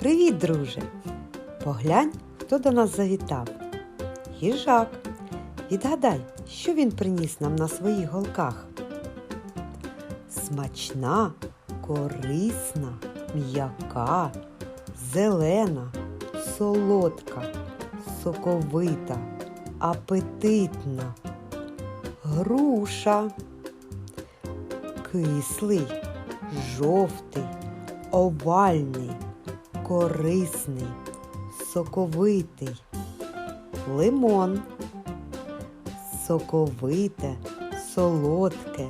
Привіт, друже! Поглянь, хто до нас завітав. Їжак. Відгадай, що він приніс нам на своїх голках. Смачна, корисна, м'яка, зелена, солодка, соковита, апетитна, груша, кислий, жовтий, овальний, корисний, соковитий, лимон, соковите, солодке,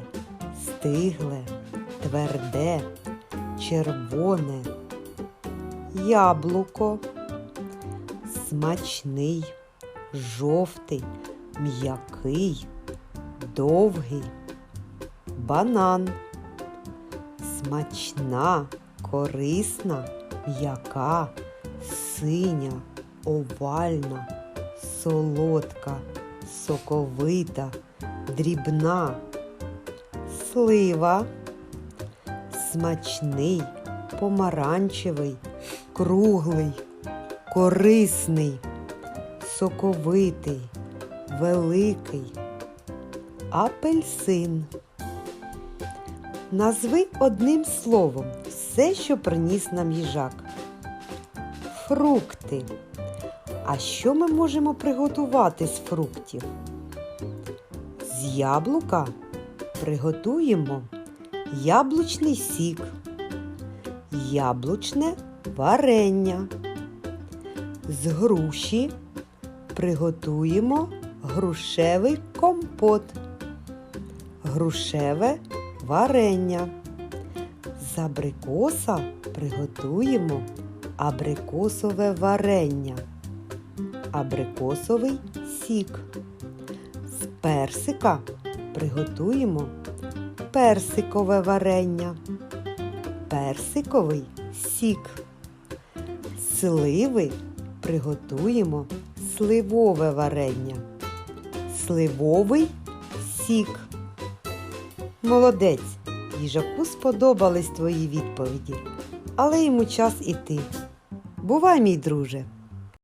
стигле, тверде, червоне, яблуко, смачний, жовтий, м'який, довгий, банан, смачна, корисна, м'яка, синя, овальна, солодка, соковита, дрібна, слива, смачний, помаранчевий, круглий, корисний, соковитий, великий, апельсин. Назви одним словом все, що приніс нам їжак. Фрукти. А що ми можемо приготувати з фруктів? З яблука приготуємо яблучний сік, яблучне варення. З груші приготуємо грушевий компот, грушеве варення. З абрикоса приготуємо абрикосове варення, абрикосовий сік. З персика приготуємо персикове варення, персиковий сік. З сливи приготуємо сливове варення, сливовий сік. Молодець, їжаку сподобались твої відповіді, але йому час іти. Бувай, мій друже!